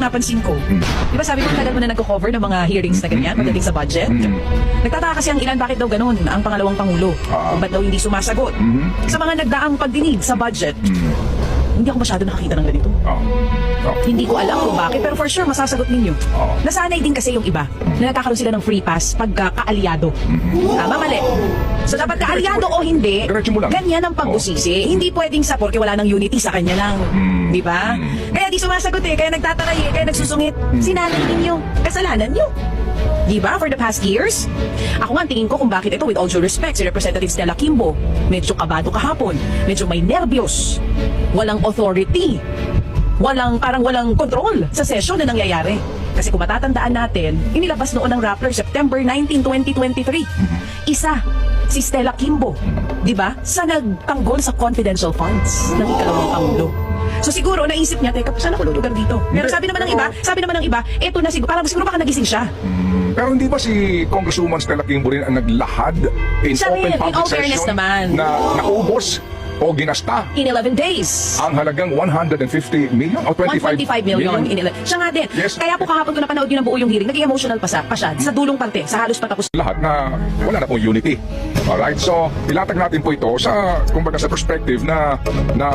lang napansin ko. Di ba sabi mo, tagal mo na nagko-cover ng mga hearings na ganyan pagdating sa budget? Nagtataka kasi ang ilan, bakit daw ganun ang pangalawang pangulo? Kung ba't daw hindi sumasagot? Sa mga nagdaang pagdinig sa budget, hindi ako masyado nakakita ng ganito. Oh. Oh. Hindi ko alam kung bakit, pero for sure, masasagot ninyo. Oo. Nasanay din kasi yung iba na nagkakaroon sila ng free pass pagka kaalyado. Tama, mali. So dapat kaalyado o hindi, ganyan ang pagbusisi. Hindi pwedeng sa porke wala ng unity sa kanya lang. Mm. Di ba? Mm. Kaya di sumasagot eh, kaya nagtataray eh, kaya nagsusungit. Sinanay ninyo. Kasalanan nyo. Di ba? For the past years? Ako nga, tingin ko kung bakit ito, with all due respect, si Representative Stella Kimbo, medyo kabado kahapon, medyo may nervyos, walang authority, walang, parang walang control sa session na nangyayari. Kasi kung matatandaan natin, inilabas noon ng Rappler September 19, 2023. Isa, si Stella Kimbo, di ba? Sa nagtanggol sa confidential funds ng ikalawang pangulo. So siguro naisip niya, teka, saan ako lulugar dito? Pero sabi naman ng iba, sabi naman ng iba, eto na siguro, parang siguro baka nagising siya. Mm, Pero hindi ba si Congresswoman Stella Kimbo rin ang naglahad in Siya open rin, in public all fairness session naman. na naubos o ginasta In 11 days. ang halagang 150 million o 25 125 million. In ele- siya nga din. Yes. Kaya po kahapon ko napanood yun ang buo yung hearing, naging emotional pa, sa, pa siya. Sa dulong parte, sa halos patapos. lahat na wala na pong unity. Alright, so ilatag natin po ito sa kumbaga sa perspective na na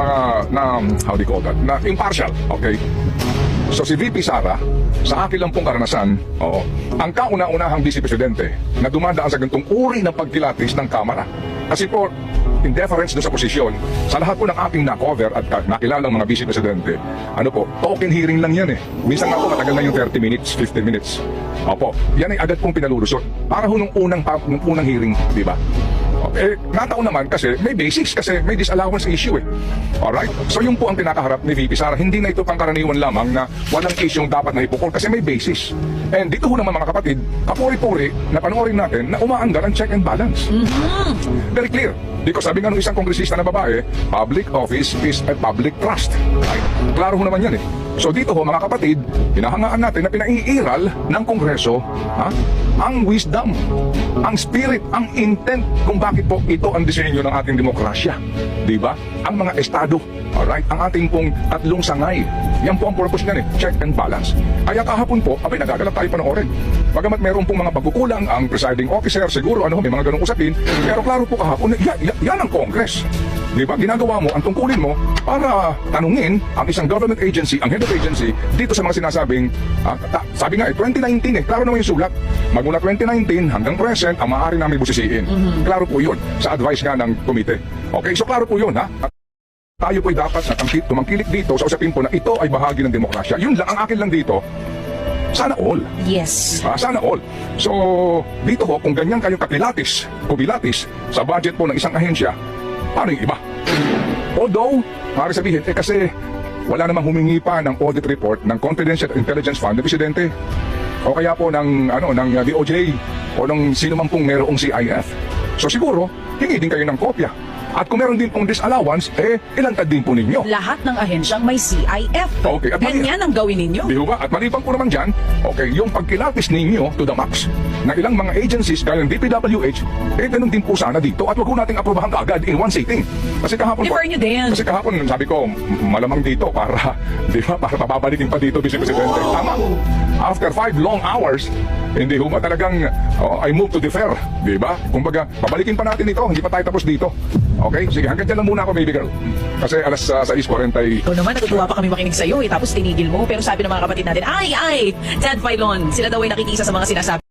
na how do you call that? Na impartial, okay? So si VP Sara, sa akin lang pong karanasan, oo, ang kauna-unahang vice presidente na dumadaan sa ganitong uri ng pagkilatis ng Kamara. Kasi po, in deference doon sa posisyon, sa lahat po ng ating na-cover at nakilalang mga vice presidente, ano po, token hearing lang yan eh. Minsan nga po matagal na yung 30 minutes, 50 minutes. Opo, yan ay agad pong pinalulusot. Para ho nung unang, nung unang hearing, di ba? Eh, nataon naman kasi may basics kasi may disallowance issue eh. Alright? So yun po ang kinakaharap ni VP Sara. Hindi na ito pangkaraniwan lamang na walang issue yung dapat na ipukol kasi may basis. And dito ho naman mga kapatid, kapuri-puri na panoorin natin na umaandar ang check and balance. Very clear. Because sabi nga nung isang kongresista na babae, public office is a public trust. Right? Klaro ho naman yan eh. So dito ho mga kapatid, hinahangaan natin na pinaiiral ng kongreso ha, ang wisdom, ang spirit, ang intent kung bakit po ito ang disenyo ng ating demokrasya. Di ba? Ang mga estado, alright, ang ating pong tatlong sangay. Yan po ang purpose niyan eh, check and balance. Kaya kahapon po, abay nagagalap tayo panoorin. Bagamat meron pong mga pagkukulang, ang presiding officer, siguro ano, may mga ganong usapin, pero klaro po kahapon, yan, yan, yan ang Congress. Di ba? Ginagawa mo ang tungkulin mo para tanungin ang isang government agency, ang head of agency, dito sa mga sinasabing, ta- sabi nga eh, 2019 eh, klaro naman yung sulat. Magmula 2019 hanggang present, ang maaari namin busisiin. Klaro po yun sa advice nga ng komite. Okay, so klaro po yun ha. At tayo po'y dapat na tumangkilik dito sa usapin po na ito ay bahagi ng demokrasya. Yun lang, ang akin lang dito, sana all. Yes. Ah, sana all. So, dito ho, kung ganyan kayo kapilatis, kubilatis, sa budget po ng isang ahensya, paano yung iba? Although, maaari sabihin, eh kasi wala namang humingi pa ng audit report ng Confidential Intelligence Fund ng Presidente o kaya po ng, ano, ng uh, DOJ o ng sino man pong merong CIF. So siguro, hingi din kayo ng kopya. At kung meron din pong disallowance, eh, ilantad din po ninyo. Lahat ng ahensyang may CIF. Okay, at mali- Ganyan ang gawin ninyo. Di ba? At maliban po naman dyan, okay, yung pagkilatis ninyo to the max na ilang mga agencies gaya ng DPWH, eh ganun din po sana dito at wag nating aprobahan kaagad in one sitting. Kasi kahapon po, Defer nyo din. kasi kahapon sabi ko, malamang dito para, di ba, para papabalikin pa dito, Vice Presidente. Tama. After five long hours, hindi ho ba talagang oh, I move to defer, di ba? Kumbaga, pabalikin pa natin ito, hindi pa tayo tapos dito. Okay? Sige, hanggang dyan lang muna ako, baby girl. Kasi alas uh, 6.40 Ikaw naman, natutuwa pa kami makinig sa'yo eh, tapos tinigil mo. Pero sabi ng mga kapatid natin, ay, ay, Ted Filon, sila daw ay nakikisa sa mga sinasabi.